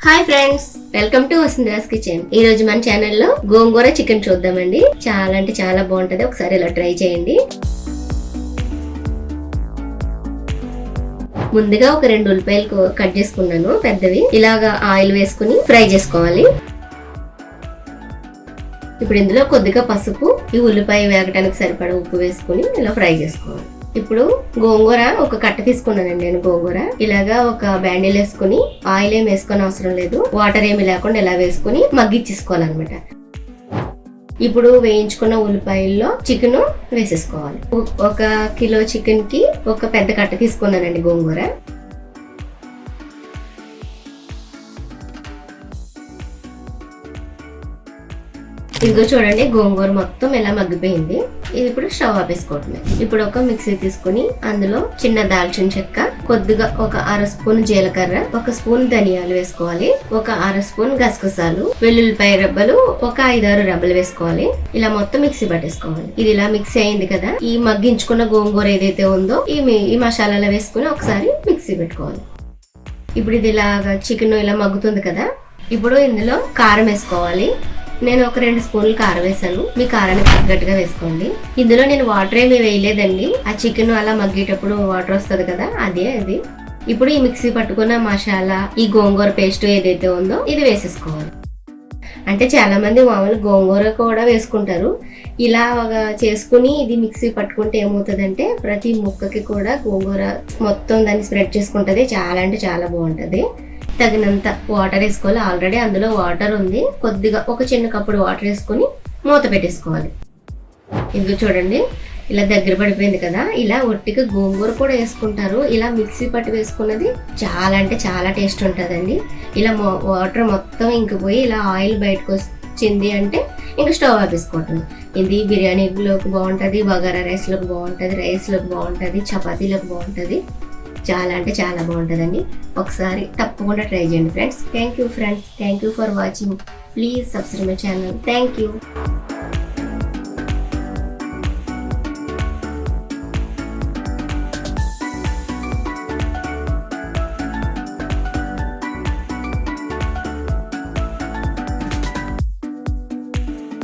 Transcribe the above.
Hi friends welcome to Vasundhara's kitchen. ఈ రోజు మన ఛానల్లో గోంగూర చికెన్ చూద్దామండి. చాలా అంటే చాలా బాగుంటది. ఒకసారి ఇలా ట్రై చేయండి. ముందుగా ఒక రెండు ఉల్లిపాయలు కట్ చేసుకున్నాను పెద్దవి. ఇలాగా ఆయిల్ వేసుకుని ఫ్రై చేసుకోవాలి. ఇప్పుడు ఇందులో కొద్దిగా పసుపు ఈ ఉల్లిపాయ వేగటానికి సరిపడా ఉప్పు వేసుకుని ఇలా ఫ్రై చేసుకోవాలి. ఇప్పుడు గోంగూర ఒక కట్ట తీసుకున్నానండి నేను గోంగూర. ఇలాగా ఒక బ్యాండిల్ వేసుకుని ఆయిల్ ఏం వేసుకొని అవసరం లేదు. వాటర్ ఏమి లేకుండా ఇలా వేసుకుని మగ్గిచ్చేసుకోవాలన్నమాట. ఇప్పుడు వేయించుకున్న ఉల్లిపాయల్లో చికెన్ వేసేసుకోవాలి. ఒక కిలో చికెన్కి ఒక పెద్ద కట్ట తీసుకున్నానండి గోంగూర. ఇదిగో చూడండి గోంగూర మొత్తం ఇలా మగ్గిపోయింది. ఇది ఇప్పుడు స్టవ్ ఆపేసుకోవటమే. ఇప్పుడు ఒక మిక్సీ తీసుకుని అందులో చిన్న దాల్చిన చెక్క కొద్దిగా ఒక అర స్పూన్ జీలకర్ర ఒక స్పూన్ ధనియాలు వేసుకోవాలి ఒక అర స్పూన్ గసగసాలు వెల్లుల్లిపాయ రబ్బలు ఒక ఐదారు రబ్బలు వేసుకోవాలి. ఇలా మొత్తం మిక్సీ పట్టేసుకోవాలి. ఇది ఇలా మిక్సీ అయింది కదా ఈ మగ్గించుకున్న గోంగూర ఏదైతే ఉందో ఈ ఈ మసాలాలో వేసుకుని ఒకసారి మిక్సీ పెట్టుకోవాలి. ఇప్పుడు ఇది ఇలాగా చికెన్ ఇలా మగ్గుతుంది కదా ఇప్పుడు ఇందులో కారం వేసుకోవాలి. నేను ఒక రెండు స్పూన్లు కారం వేసాను. మీ కారానికి తగ్గట్టుగా వేసుకోండి. ఇందులో నేను వాటర్ ఏమి వేయలేదండి. ఆ చికెన్ అలా మగ్గేటప్పుడు వాటర్ వస్తుంది కదా అదే అది. ఇప్పుడు ఈ మిక్సీ పట్టుకున్న మసాలా ఈ గోంగూర పేస్ట్ ఏదైతే ఉందో ఇది వేసేసుకోవాలి. అంటే చాలా మంది మామూలు గోంగూర కూడా వేసుకుంటారు. ఇలా చేసుకుని ఇది మిక్సీ పట్టుకుంటే ఏమవుతుందంటే ప్రతి ముక్కకి కూడా గోంగూర మొత్తం దాన్ని స్ప్రెడ్ చేసుకుంటుంది. చాలా అంటే చాలా బాగుంటుంది. తగినంత వాటర్ వేసుకోవాలి. ఆల్రెడీ అందులో వాటర్ ఉంది. కొద్దిగా ఒక చిన్న కప్పుడు వాటర్ వేసుకొని మూత పెట్టేసుకోవాలి. ఇది చూడండి. ఇలా దగ్గర పడిపోయింది కదా. ఇలా ఒట్టిగా గోంగూర కూడా వేసుకుంటారు. ఇలా మిక్సీ పట్టి వేసుకున్నది చాలా అంటే చాలా టేస్ట్ ఉంటుందండి. ఇలా వాటర్ మొత్తం ఇంకిపోయి ఇలా ఆయిల్ బయటకు వచ్చింది అంటే ఇంకా స్టవ్ ఆపేసుకోవటం. ఇది బిర్యానీలోకి బాగుంటుంది బగారా రైస్లోకి బాగుంటుంది రైస్లోకి బాగుంటుంది చపాతీలోకి బాగుంటుంది. చాలా అంటే చాలా బాగుంటుందండి. ఒకసారి తప్పకుండా ట్రై చేయండి friends. Thank you friends thank you for watching please subscribe my channel thank you